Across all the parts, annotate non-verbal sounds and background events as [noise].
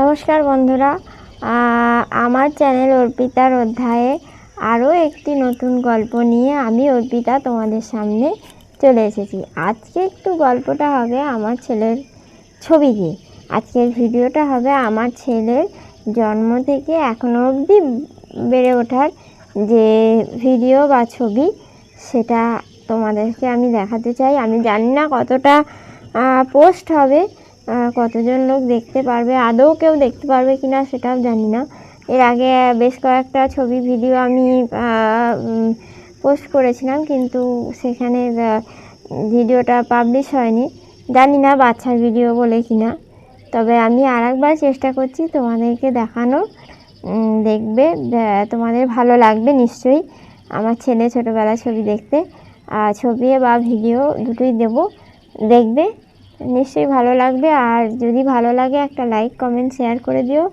নমস্কার বন্ধুরা। আমার চ্যানেল অর্পিতার অধ্যায়ে আরও একটি নতুন গল্প নিয়ে আমি অর্পিতা তোমাদের সামনে চলে এসেছি। আজকে একটু গল্পটা হবে আমার ছেলের ছবি দিয়ে আজকের ভিডিওটা হবে আমার ছেলের জন্ম থেকে এখনও অবধি বেড়ে ওঠার যে ভিডিও বা ছবি, সেটা তোমাদেরকে আমি দেখাতে চাই। আমি জানি না কতটা পোস্ট হবে কতজন লোক দেখতে পারবে? আদৌ কেউ দেখতে পারবে কি না সেটাও জানি না। এর আগে বেশ কয়েকটা ছবি, ভিডিও আমি পোস্ট করেছিলাম, কিন্তু সেখানে ভিডিওটা পাবলিশ হয়নি। জানি না বাচ্চার ভিডিও বলে কি না তবে আমি আর একবার চেষ্টা করছি তোমাদেরকে দেখানো দেখবে তোমাদের ভালো লাগবে নিশ্চয়ই। আমার ছেলে ছোটোবেলার ছবি দেখতে ছবি বা ভিডিও দুটোই দেবো। দেখবে নিশ্চয়ই ভালো লাগবে। আর যদি ভালো লাগে, একটা লাইক কমেন্ট শেয়ার করে দিও।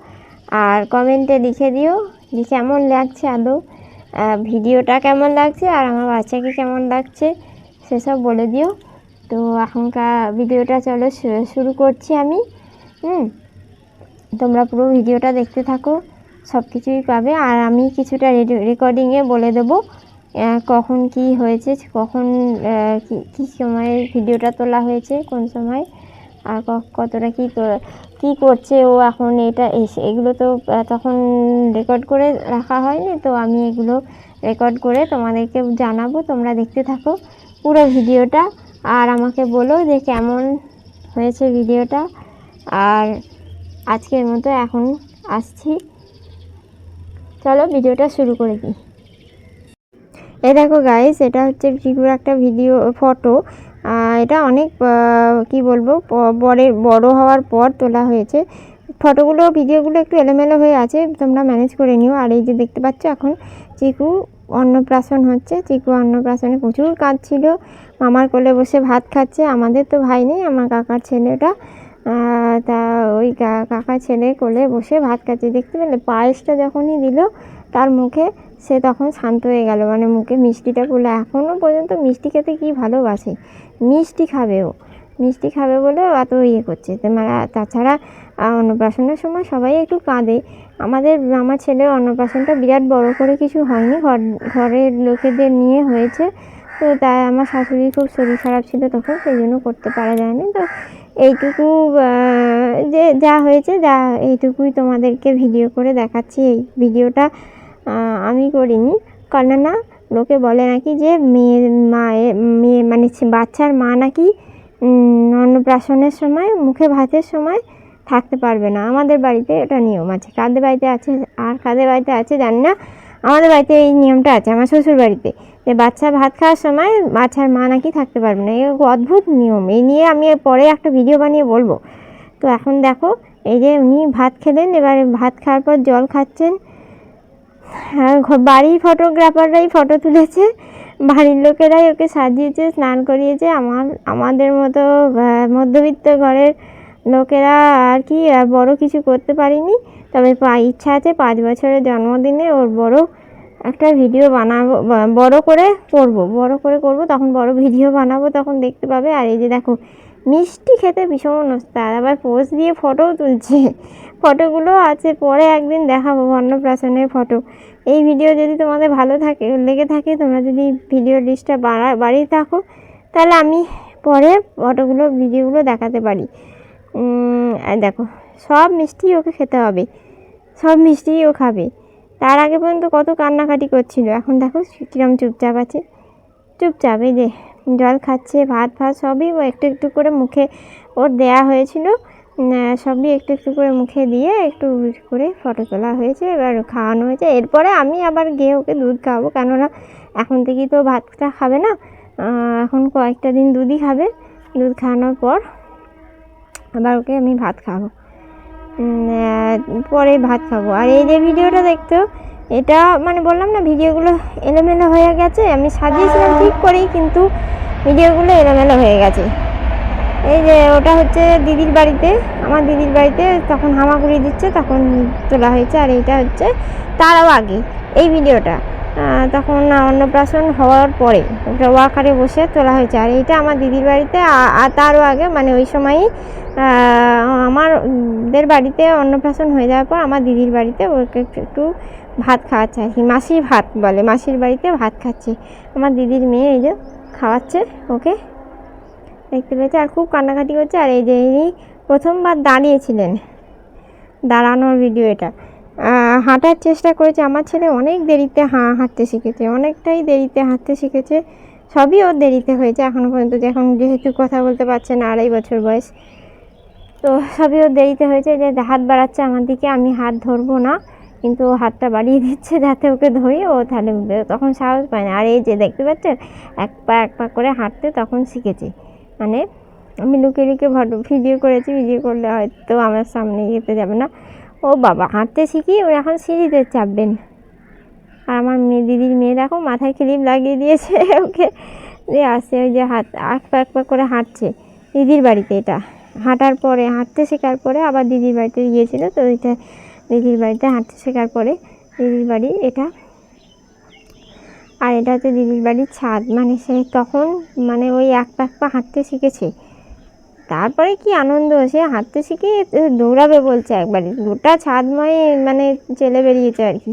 আর কমেন্টে লিখে দিও যে কেমন লাগছে আদৌ। ভিডিওটা কেমন লাগছে আর আমার বাচ্চাকে কেমন লাগছে, সেসব বলে দিও। তো এখনকার ভিডিওটা চলো শুরু করছি আমি। হুম? তোমরা পুরো ভিডিওটা দেখতে থাকো সব কিছুই পাবে। আর আমি কিছুটা রেকর্ডিংয়ে বলে দেবো। কখন কি হয়েছে, কখন কি সময়ে ভিডিওটা তোলা হয়েছে, কোন সময়, আর কতটা কী কী করছে ও এখন এটা এসে, এগুলো তো তখন রেকর্ড করে রাখা হয়নি, তো আমি এগুলো রেকর্ড করে তোমাদেরকে জানাব, তোমরা দেখতে থাকো পুরো ভিডিওটা, আর আমাকে বলো যে কেমন হয়েছে ভিডিওটা, আর আজকের মতো এখন আসছি। চলো ভিডিওটা শুরু করে দিই। এ দেখো গাইস এটা হচ্ছে ফিগুর একটা ভিডিও ফটো এটা অনেক কি বলব বড়ের বড় হওয়ার পর তোলা হয়েছে। ফটোগুলো ভিডিওগুলো একটু এলোমেলো হয়ে আছে, তোমরা ম্যানেজ করে নিও। আর এই যে দেখতে পাচ্ছ এখন, চিকু অন্নপ্রাশন হচ্ছে। চিকু অন্নপ্রাশনে প্রচুর কাজ ছিল। মামার কোলে বসে ভাত খাচ্ছে। আমাদের তো ভাই নেই, আমার কাকার ছেলেটা। তা ওই কা- কাকার ছেলে কোলে বসে ভাত খাচ্ছে। দেখতে পেলে পায়েসটা যখনই দিল তার মুখে সে তখন শান্ত হয়ে গেল। মানে মুখে মিষ্টিটা করলে এখনও পর্যন্ত মিষ্টি খেতে কি ভালোবাসে? মিষ্টি খাবে ও। মিষ্টি খাবে বলে এত ইয়ে করছে। মানে তাছাড়া অন্নপ্রাশনের সময় সবাই একটু কাঁদে। আমাদের আমার ছেলের অন্নপ্রাশনটা বিরাট বড় করে কিছু হয়নি। ঘর, ঘরের লোকেদের নিয়ে হয়েছে। তো তাই আমার শাশুড়ির খুব শরীর খারাপ ছিল তখন, সেই জন্য করতে পারা যায়নি। তো এইটুকু যে যা হয়েছে, যা এইটুকুই তোমাদেরকে ভিডিও করে দেখাচ্ছি। এই ভিডিওটা আমি করিনি। কেননা, লোকে বলে নাকি যে মেয়ের মায়ের মেয়ে মানে বাচ্চার মা নাকি অন্নপ্রাশনের সময়, মুখে ভাতের সময় থাকতে পারবে না। আমাদের বাড়িতে এটা নিয়ম আছে। কাদের বাড়িতে আছে, আর কাদের বাড়িতে আছে জানি না। আমাদের বাড়িতে এই নিয়মটা আছে, আমার শ্বশুর বাড়িতে যে বাচ্চা ভাত খাওয়ার সময় বাচ্চার মা নাকি থাকতে পারবে না। এই অদ্ভুত নিয়ম। এই নিয়ে আমি পরে একটা ভিডিও বানিয়ে বলব। তো এখন দেখো, এই যে উনি ভাত খেলেন, এবারে ভাত খাওয়ার পর জল খাচ্ছেন। বাড়ির ফটোগ্রাফাররাই ফটো তুলেছে। বাড়ির লোকেরাই ওকে সাজিয়েছে, স্নান করিয়েছে। আমার, আমাদের মতো মধ্যবিত্ত ঘরের লোকেরা আর কি বড় কিছু করতে পারিনি। তবে পা- ইচ্ছা আছে পাঁচ বছরের জন্মদিনে ওর বড় একটা ভিডিও বানাবো বড় করে করব। বড় করে করব, তখন বড় ভিডিও বানাবো, তখন দেখতে পাবে। আর এই যে দেখো, মিষ্টি খেতে ভীষণ ওস্তাদ আবার পোজ দিয়ে ফটোও তুলছে। ফটোগুলো আছে, পরে একদিন দেখাবো অন্নপ্রাশনের ফটো এই ভিডিও যদি তোমাদের ভালো থাকে, লেগে থাকে, তোমরা যদি ভিডিও লিস্টটা বাড়া বাড়িয়ে থাকো, তাহলে আমি পরে ফটোগুলো ভিডিওগুলো দেখাতে পারি। দেখো, সব মিষ্টি ওকে খেতে হবে, সব মিষ্টিই ও খাবে। তার আগে পর্যন্ত কত কান্নাকাটি করছিল, এখন দেখো কিরম চুপচাপ আছে। চুপচাপ, এই যে জল খাচ্ছে, ভাত ভাত, সবই ও একটু একটু করে মুখে ওর দেয়া হয়েছিল। সবই একটু একটু করে মুখে দিয়ে একটু করে ফটো তোলা হয়েছে, এবার খাওয়ানো হয়েছে। এরপরে আমি আবার গিয়ে ওকে দুধ খাওয়াবো, কেননা এখন থেকেই তো ভাতটা খাবে না। এখন কয়েকটা দিন দুধই খাবে। দুধ খাওয়ানোর পর আবার ওকে আমি ভাত আহ, পরে ভাত খাব। আর এই যে ভিডিওটা দেখতো এটা মানে বললাম না ভিডিওগুলো এলোমেলো হয়ে গেছে। আমি সাজিয়েছিলাম ঠিক করেই কিন্তু ভিডিওগুলো এলোমেলো হয়ে গেছে। এই যে ওটা হচ্ছে দিদির বাড়িতে আমার দিদির বাড়িতে তখন হামাগুড়ি দিচ্ছে তখন তোলা হয়েছে। আর এইটা হচ্ছে তারও আগে এই ভিডিওটা। তখন অন্নপ্রাশন হওয়ার পরে ওটা ওয়াকারে বসে তোলা হয়েছে। আর এইটা আমার দিদির বাড়িতে আর তারও আগে মানে ওই সময়ই আমার দের বাড়িতে অন্নপ্রাশন হয়ে যাওয়ার পর আমার দিদির বাড়িতে ওকে একটু ভাত খাওয়াচ্ছে আর কি। মাসির ভাত বলে, মাসির বাড়িতে ভাত খাচ্ছে। আমার দিদির মেয়ে এই যে খাওয়াচ্ছে ওকে, দেখতে পেয়েছে আর খুব কান্নাকাটি করছে। আর এই যে ইনি প্রথমবার দাঁড়িয়েছিলেন দাঁড়ানোর ভিডিও এটা। হাঁটার চেষ্টা করেছে। আমার ছেলে অনেক দেরিতে হাঁ, হাঁটতে শিখেছে, অনেকটাই দেরিতে হাঁটতে শিখেছে। সবই ওর দেরিতে হয়েছে। এখনও পর্যন্ত এখন যেহেতু কথা বলতে পারছে না আড়াই বছর বয়স। তো সবই ওর দেরিতে হয়েছে যে হাত বাড়াচ্ছে আমার দিকে, আমি হাত ধরবো না, কিন্তু হাতটা বাড়িয়ে দিচ্ছে যাতে ওকে ধরি, ও তাহলে তখন সাহস পায় না। আর এই যে দেখতে পাচ্ছেন, এক পা এক পা করে হাঁটতে তখন শিখেছি। মানে আমি লুকিয়ে লুকিয়ে ফটো, ভিডিও করেছি, ভিডিও করলে হয়তো আমার সামনে যেতে যাবে না। ও বাবা, হাঁটতে শিখি, ও এখন সিঁড়িতে চাপবেন। আর আমার মেয়ে, দিদির মেয়ে দেখো, মাথায় ক্লিপ লাগিয়ে দিয়েছে ওকে। দিয়ে আসছে ওই যে হাত, এক পা এক পা করে হাঁটছে। দিদির বাড়িতে এটা। হাঁটার পরে, হাঁটতে শেখার পরে আবার দিদির বাড়িতে গিয়েছিল। তো এটা দিদির বাড়িতে হাঁটতে শেখার পরে দিদির বাড়ি এটা আর এটা হচ্ছে দিদির বাড়ির ছাদ। মানে সে তখন মানে ওই এক পা এক পা হাঁটতে শিখেছে। তারপরে কি আনন্দ? সে হাঁটতে শিখে দৌড়াবে বলছে একবারে। গোটা ছাদময় মানে চেলে বেরিয়েছে আর কি।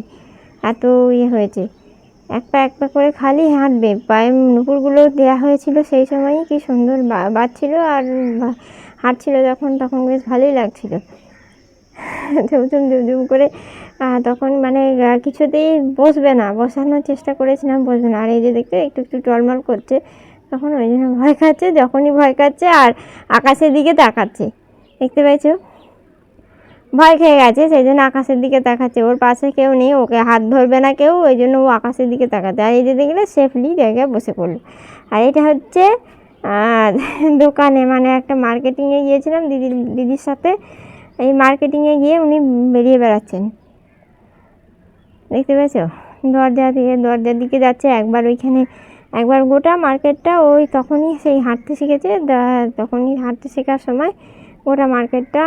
এত ইয়ে হয়েছে। এক পা এক পা করে খালি হাঁটবে। পায়ে নুপুরগুলো দেওয়া হয়েছিল সেই সময়ই কি সুন্দর বাজছিল আর হাঁটছিল যখন, তখন বেশ ভালোই লাগছিল। ঝুমঝুম ঝুমঝুম করে তখন মানে কিছুতেই বসবে না। বসানোর চেষ্টা করেছিলাম, বসবে না। আর এই যে দেখতে, একটু একটু টলমল করছে। তখন ওই জন্য ভয় খাচ্ছে, যখনই ভয় খাচ্ছে আর আকাশের দিকে তাকাচ্ছে। দেখতে পাইছো? ভয় খেয়ে গেছে, সেই জন্য আকাশের দিকে তাকাচ্ছে। ওর পাশে কেউ নেই, ওকে হাত ধরবে না কেউ। ওই জন্য ও আকাশের দিকে তাকাচ্ছে। আর এই যে দেখলে সেফলি জায়গায় বসে পড়ল। আর এটা হচ্ছে দোকানে মানে একটা মার্কেটিংয়ে গিয়েছিলাম দিদির দিদির সাথে। এই মার্কেটিংয়ে গিয়ে উনি বেরিয়ে বেড়াচ্ছেন। দেখতে পেয়েছ? দরজা দিয়ে, দরজার দিকে যাচ্ছে, একবার ওইখানে, একবার গোটা মার্কেটটা ওই তখনই সেই হাঁটতে শিখেছে। তখনই হাঁটতে শেখার সময় গোটা মার্কেটটা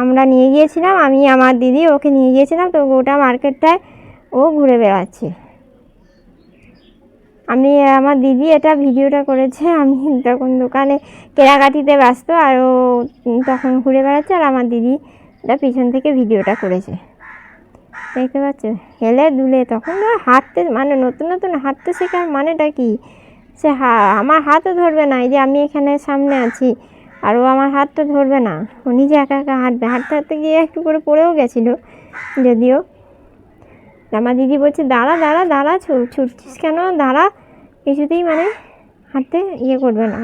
আমরা নিয়ে গিয়েছিলাম, আমি, আমার দিদি, ওকে নিয়ে গিয়েছিলাম। তো গোটা মার্কেটটায় ও ঘুরে বেড়াচ্ছে। আমি, আমার দিদি এটা ভিডিওটা করেছে, আমি তখন দোকানে কেনাকাটিতে ব্যস্ত আর ও তখন ঘুরে বেড়াচ্ছে আর আমার দিদি এটা পিছন থেকে ভিডিওটা করেছে। দেখতে পাচ্ছ? হেলে দুলে তখন হাঁটতে মানে নতুন নতুন হাঁটতে শেখার মানেটা কি? সে হা, আমার হাতও ধরবে না, এই যে আমি এখানে সামনে আছি আর ও আমার হাতটা ধরবে না। ও নিজে একা একা হাঁটবে। হাঁটতে হাঁটতে গিয়ে একটু করে পড়েও গেছিল যদিও। আমার দিদি বলছে, দাঁড়া দাঁড়া দাঁড়া ছুটছিস কেন? দাঁড়া। কিছুতেই মানে হাঁটতে ইয়ে করবে না,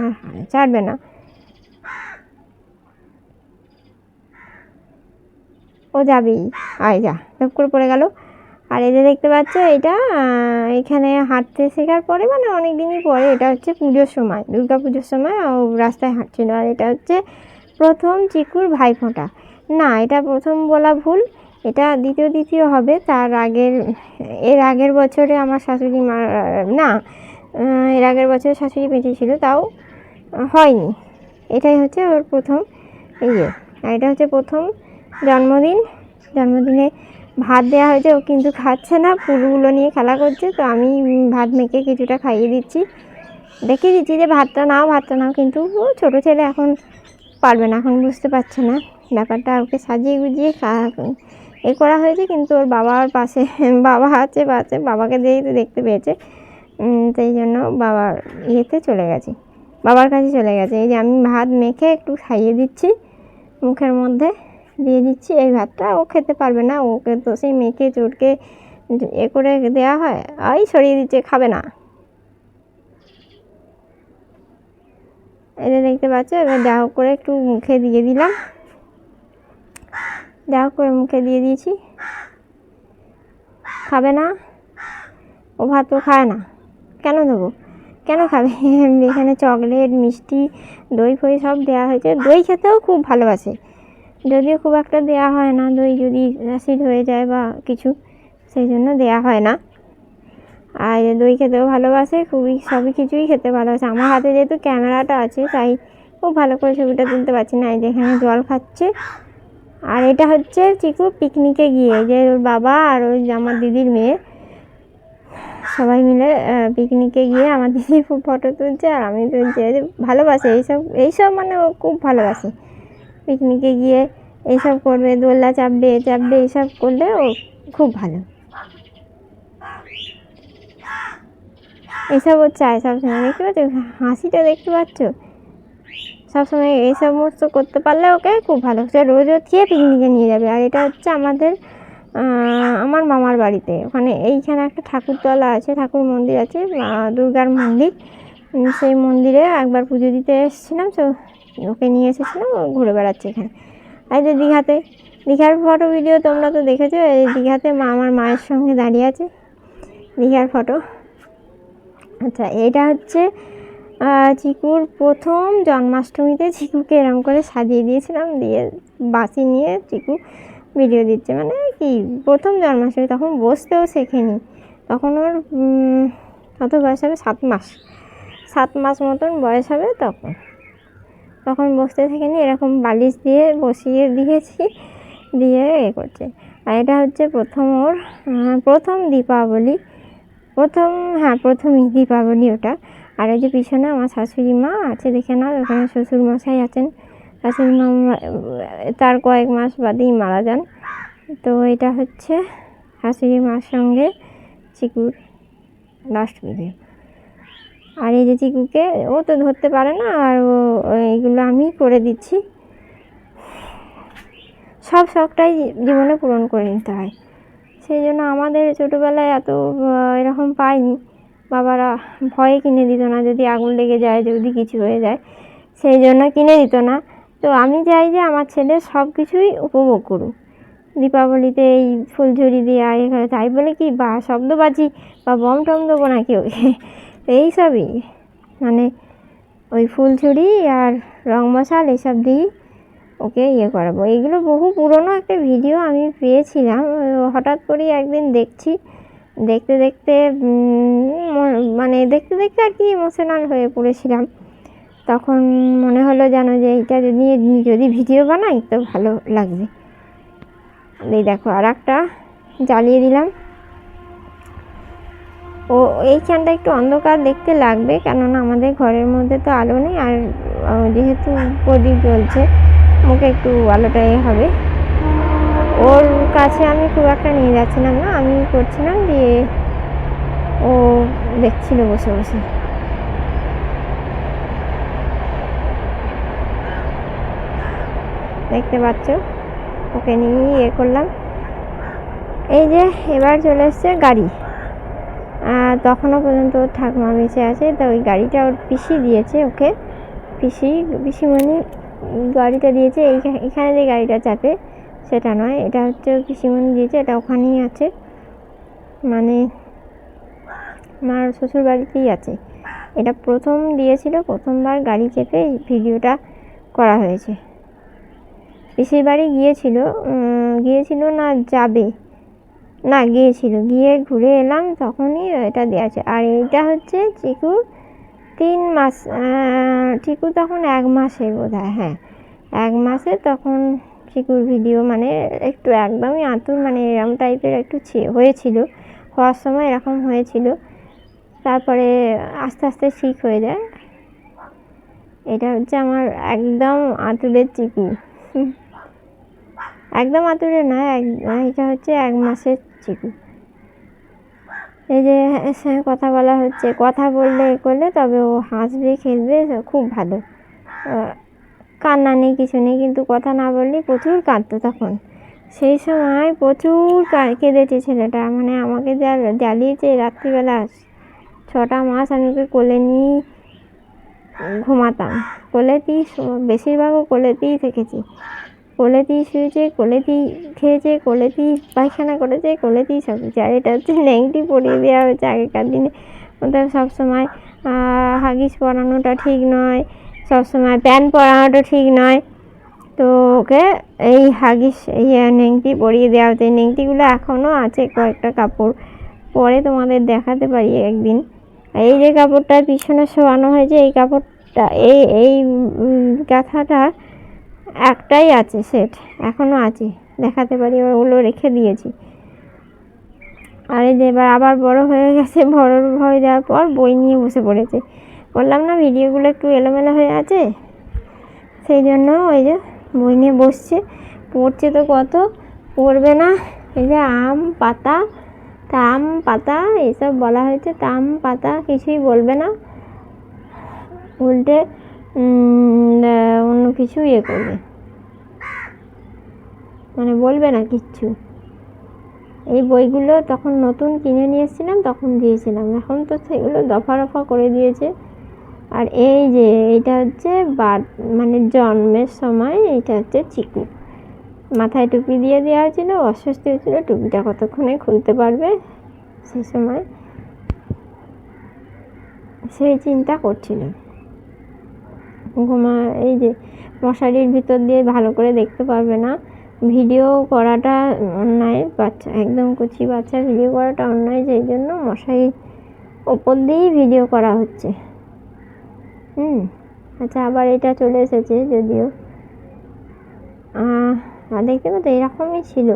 ছাড়বে না। ও যাবেই। আয় যা সব করে পড়ে গেল। আর এই যে দেখতে পাচ্ছ, এটা এখানে হাঁটতে শেখার পরে মানে অনেক দিনই পরে, এটা হচ্ছে পুজোর সময়, দুর্গা পুজোর সময় ও রাস্তায় হাঁটছিল। আর এটা হচ্ছে প্রথম চিকুর ভাইফোঁটা। না, এটা প্রথম বলা ভুল, এটা দ্বিতীয় দ্বিতীয় হবে। তার আগের, এর আগের বছরে আমার শাশুড়ি মা, না এর আগের বছর শাশুড়ি বেঁচে ছিল তাও হয়নি। এটাই হচ্ছে ওর প্রথম ইয়ে। আর এটা হচ্ছে প্রথম জন্মদিন। জন্মদিনে ভাত দেওয়া হয়েছে, ও কিন্তু খাচ্ছে না, ফুলগুলো নিয়ে খেলা করছে, তো আমি ভাত মেখে কিছুটা খাইয়ে দিচ্ছি। দেখিয়ে দিচ্ছি যে ভাতটা নাও ভাতটা নাও, কিন্তু ও ছোটো ছেলে এখন পারবে না, এখন বুঝতে পারছে না। ব্যাপারটা ওকে সাজিয়ে গুজিয়ে এ করা হয়েছে, কিন্তু ওর বাবার পাশে, বাবা আছে পাশে বাবাকে যেহেতু দেখতে পেয়েছে সেই জন্য বাবার ইয়েতে চলে গেছে। বাবার কাছে চলে গেছে। এই যে আমি ভাত মেখে একটু খাইয়ে দিচ্ছি, মুখের মধ্যে দিয়ে দিচ্ছি। এই ভাতটা ও খেতে পারবে না। ওকে তো সেই মেখে চটকে এ করে দেওয়া হয়। ওই সরিয়ে দিচ্ছে, খাবে না। যে দেখতে পাচ্ছ, এবার হোক করে একটু মুখে দিয়ে দিলাম। হোক করে মুখে দিয়ে দিয়েছি। খাবে না। ও ভাত তো খায় না। কেন দেবো? কেন খাবে? [laughs] এখানে চকলেট, মিষ্টি, দই, ফই সব দেওয়া হয়েছে। দই খেতেও খুব ভালোবাসে। যদিও খুব একটা দেওয়া হয় না, দই যদি অ্যাসিড হয়ে যায় বা কিছু, সেই জন্য দেওয়া হয় না। আর দই খেতেও ভালোবাসে, খুবই, সবই কিছুই খেতে ভালোবাসে। আমার হাতে যেহেতু ক্যামেরাটা আছে, তাই খুব ভালো করে ছবিটা তুলতে পারছি না। এই যে এখানে জল খাচ্ছে। আর এটা হচ্ছে চিকু পিকনিকে গিয়ে, যে ওর বাবা আর ওই আমার দিদির মেয়ে সবাই মিলে পিকনিকে গিয়ে আমার দিদি ফটো তুলছে আর আমি তুলছি ভালোবাসে, এইসব এইসব মানে ও খুব ভালোবাসে। পিকনিকে গিয়ে এইসব করবে, দোলনা চাপবে চাপবে, এইসব করলে ও খুব ভালো। এসব ও চায় সবসময়। দেখতে পাচ্ছ? হাসিটা দেখতে পাচ্ছ? সবসময় এই সমস্ত করতে পারলে ওকে খুব ভালো। সে রোজ হচ্ছে পিকনিকে নিয়ে যাবে। আর এটা হচ্ছে আমাদের আমার মামার বাড়িতে। ওখানে এইখানে একটা ঠাকুরতলা আছে, ঠাকুর মন্দির আছে দুর্গার মন্দির। সেই মন্দিরে একবার পুজো দিতে এসেছিলাম, তো ওকে নিয়ে এসেছিলাম, ও ঘুরে বেড়াচ্ছে এখানে। আর যে দীঘাতে, দীঘার ফটো ভিডিও তোমরা তো দেখেছ, এই দীঘাতে মা আমার মায়ের সঙ্গে দাঁড়িয়ে আছে, দীঘার ফটো আচ্ছা এটা হচ্ছে চিকুর প্রথম জন্মাষ্টমীতে চিকুকে এরম করে সাজিয়ে দিয়েছিলাম, দিয়ে বাসি নিয়ে চিকু ভিডিও দিচ্ছে। মানে কি, প্রথম জন্মাষ্টমী, তখন বসতেও শেখেনি। তখন ওর কত বয়স হবে সাত মাস। সাত মাস মতন বয়স হবে তখন। তখন বসতে শেখেনি এরকম বালিশ দিয়ে বসিয়ে দিয়েছি, দিয়ে এ করছে। আর এটা হচ্ছে প্রথম ওর প্রথম দীপাবলি। প্রথম হ্যাঁ প্রথমই দীপাবলি ওটা। আর এই যে পিছনে আমার শাশুড়ি মা আছে, দেখে না ওখানে শ্বশুর মশাই আছেন। শাশুড়ি মা, তার কয়েক মাস বাদেই মারা যান। তো এটা হচ্ছে শাশুড়ি মার সঙ্গে চিকুর লাস্ট ভিডিও আর এই যে চিকুকে, ও তো ধরতে পারে না, আর ও, এইগুলো আমি করে দিচ্ছি। সব শখটাই জীবনে পূরণ করে নিতে হয়। সেই জন্য আমাদের ছোটোবেলায় এত এরকম পাইনি। বাবারা ভয়ে কিনে দিত না, যদি আগুন লেগে যায়, যদি কিছু হয়ে যায়, সেই জন্য কিনে দিত না। তো আমি চাই যে আমার ছেলে সব কিছুই উপভোগ করুক। দীপাবলিতে এই ফুলঝুরি দিয়ে আয় এখানে তাই বলে কি, বা শব্দবাজি বা বম টম দেবো নাকি ওকে? এইসবই মানে ওই ফুলঝুরি আর রং মশাল এসব দিয়েই ওকে ইয়ে করাবো। এইগুলো বহু পুরনো একটা ভিডিও আমি পেয়েছিলাম। হঠাৎ করেই একদিন দেখছি দেখতে দেখতে মানে দেখতে দেখতে আর কি ইমোশনাল হয়ে পড়েছিলাম। তখন মনে হলো যেন যে এইটা যদি যদি ভিডিও বানাই তো ভালো লাগবে। এই দেখো আর একটা জ্বালিয়ে দিলাম। ও, এই এইখানটা একটু অন্ধকার দেখতে লাগবে, কেননা আমাদের ঘরের মধ্যে তো আলো নেই, আর যেহেতু প্রদীপ জ্বলছে, মুখে একটু আলোটা এ হবে। ওর কাছে আমি খুব একটা নিয়ে যাচ্ছিলাম না, আমি করছিলাম দিয়ে ও দেখছিল বসে বসে। দেখতে পাচ্ছ? ওকে নিয়ে ইয়ে করলাম। এই যে এবার চলে এসছে গাড়ি। তখনও পর্যন্ত ওর ঠাকুমা বেঁচে আছে, তো ওই গাড়িটা ওর পিসি দিয়েছে ওকে। পিসি, পিসিমণি গাড়িটা দিয়েছে, এইখা- এখানে যে গাড়িটা চাপে সেটা নয়, এটা হচ্ছে পিসিমণি দিয়েছে, এটা ওখানেই আছে। মানে আমার শ্বশুর বাড়িতেই আছে। এটা প্রথম দিয়েছিল, প্রথমবার গাড়ি চেপে ভিডিওটা করা হয়েছে। পিসির বাড়ি গিয়েছিল গিয়েছিল না যাবে? না, গিয়েছিল। গিয়ে ঘুরে এলাম, তখনই এটা দেওয়া আছে। আর এইটা হচ্ছে চিকু তিন মাস চিকু তখন এক মাসে বোধ হয় হ্যাঁ। এক মাসে তখন চিকুর ভিডিও মানে একটু একদমই আঁতুর মানে এরকম টাইপের একটু হয়েছিল। হওয়ার সময় এরকম হয়েছিল। তারপরে আস্তে আস্তে ঠিক হয়ে যায়। এটা হচ্ছে আমার একদম আঁতুরের চিকু একদম আতুরে নয় এক, এটা হচ্ছে এক মাসের চিকু এই যে কথা বলা হচ্ছে, কথা বললে করলে তবে ও হাসবে, খেলবে, খুব ভালো। কান্না নেই, কিছু নেই, কিন্তু কথা না বললে প্রচুর কাঁদতো তখন। সেই সময় প্রচুর কেঁদেছে ছেলেটা মানে আমাকে যা জ্বালিয়েছে রাত্রিবেলা। ছটা মাস আমি ওকে কোলে নিয়ে ঘুমাতাম। কোলেতেই বেশিরভাগও কোলেতেই থেকেছি। কোলেতেই শুয়েছে, কোলেতেই খেয়েছে, কোলেতেই পায়খানা করেছে, কোলেতেই সব কিছু। আর এটা হচ্ছে নেংটি পরিয়ে দেওয়া হয়েছে আগেকার দিনে। ওদের সবসময় হাগিস পরানোটা ঠিক নয়। সবসময় প্যান্ট পরানোটা ঠিক নয়। তো ওকে এই হাগিস, এই নেংটি পরিয়ে দেওয়া হচ্ছে এই নেংটিগুলো এখনও আছে কয়েকটা কাপড়। পরে তোমাদের দেখাতে পারি একদিন। এই যে কাপড়টা পিছনে শোয়ানো হয়েছে, এই কাপড়টা, এই এই গাঁথাটা একটাই আছে সেট এখনও আছে। দেখাতে পারি, ওগুলো রেখে দিয়েছি। আর এই যে এবার আবার বড় হয়ে গেছে, বড় হয়ে যাওয়ার পর বই নিয়ে বসে পড়েছে। বললাম না, ভিডিওগুলো একটু এলোমেলো হয়ে আছে। সেই জন্য ওই যে বই নিয়ে বসছে। পড়ছে তো কত? পড়বে না। এই যে আম, পাতা, তাম, পাতা, এসব বলা হয়েছে। তাম, পাতা কিছুই বলবে না। উল্টে অন্য কিছু ইয়ে করবে। মানে বলবে না কিচ্ছু। এই বইগুলো তখন নতুন কিনে নিয়ে এসেছিলাম, তখন দিয়েছিলাম। এখন তো সেগুলো দফা রফা করে দিয়েছে। আর এই যে, এটা হচ্ছে বার মানে জন্মের সময় এটা হচ্ছে চিকু মাথায় টুপি দিয়ে দেওয়া হয়েছিল অস্বস্তি হয়েছিল টুপিটা কতক্ষণে খুলতে পারবে সেই সময়? সেই চিন্তা করছিল। ঘুমা, এই যে মশারির ভিতর দিয়ে ভালো করে দেখতে পারবে না। ভিডিও করাটা অন্যায়, বাচ্চা, একদম কুচি বাচ্চা ভিডিও করাটা অন্যায় যেই জন্য মশারির ওপর দিয়েই ভিডিও করা হচ্ছে। হুম। আচ্ছা আবার এটা চলে এসেছে যদিও। দেখতে পাচ্ছ, এরকমই ছিল।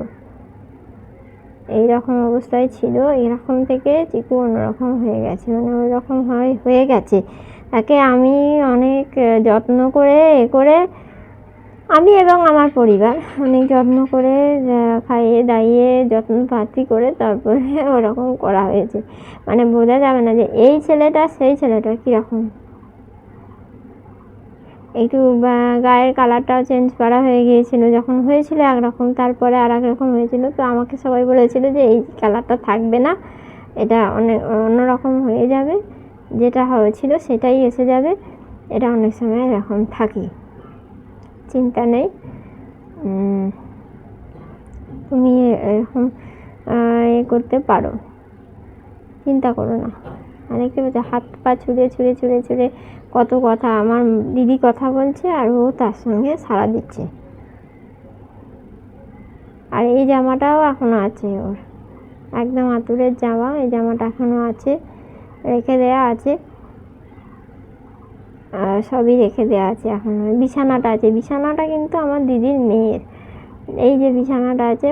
এইরকম অবস্থায় ছিল, এরকম থেকে চিকু অন্যরকম হয়ে গেছে মানে ওই রকম হয়, হয়ে গেছে। তাকে আমি অনেক যত্ন করে, এ করে, আমি এবং আমার পরিবার অনেক যত্ন করে খাইয়ে দাইয়ে, যত্ন পাতি করে তারপরে [laughs] ওরকম করা হয়েছে। মানে বোঝা যাবে না যে এই ছেলেটা, সেই ছেলেটা কীরকম। একটু গায়ের কালারটাও চেঞ্জ করা হয়ে গিয়েছিল। যখন হয়েছিল একরকম, তারপরে আর রকম হয়েছিল। তো আমাকে সবাই বলেছিল যে, এই কালারটা থাকবে না। এটা অনেক অন্যরকম হয়ে যাবে। যেটা হয়েছিল সেটাই এসে যাবে। এটা অনেক সময় এরকম থাকে। চিন্তা নেই। তুমি এরকম এ করতে পারো। চিন্তা করো না। আর হাত পা ছুঁড়ে ছুঁড়ে ছুঁড়ে ছুঁড়ে কত কথা আমার দিদি কথা বলছে আর ও তার সঙ্গে সাড়া দিচ্ছে। আর এই জামাটাও এখনও আছে ওর। একদম আতুরের জামা, এই জামাটা এখনও আছে, রেখে দেওয়া আছে। সবই রেখে দেওয়া আছে এখন। বিছানাটা আছে। বিছানাটা কিন্তু আমার দিদির মেয়ের। এই যে বিছানাটা আছে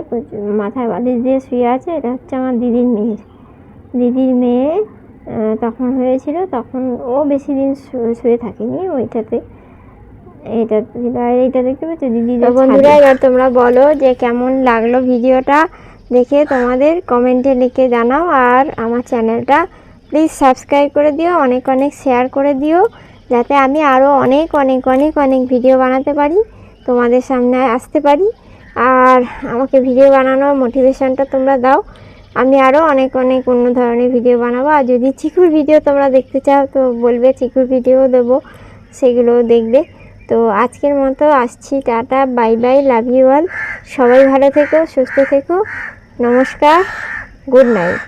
মাথায় বালিশ দিয়ে শুয়ে আছে, এটা হচ্ছে আমার দিদির মেয়ের। দিদির মেয়ে তখন হয়েছিল তখন ও বেশি দিন শুয়ে থাকেনি ওইটাতে। এইটা আর এইটা দেখতে পাচ্ছ দিদি বন্ধুরা এবার তোমরা বলো যে কেমন লাগল ভিডিওটা দেখে তোমাদের কমেন্টে লিখে জানাও আর আমার চ্যানেলটা প্লিজ সাবস্ক্রাইব করে দিও অনেক অনেক শেয়ার করে দিও যাতে আমি আরও অনেক অনেক অনেক অনেক ভিডিও বানাতে পারি তোমাদের সামনে আসতে পারি। আর আমাকে ভিডিও বানানোর মোটিভেশনটা তোমরা দাও। আমি আরও অনেক অনেক অন্য ধরনের ভিডিও বানাবো। আর যদি চিকুর ভিডিও তোমরা দেখতে চাও, তো বলবে চিকুর ভিডিও দেবো সেগুলো দেখবে। তো আজকের মতো আসছি, tata, bye bye love you all সবাই ভালো থেকো, সুস্থ থেকো, নমস্কার গুড নাইট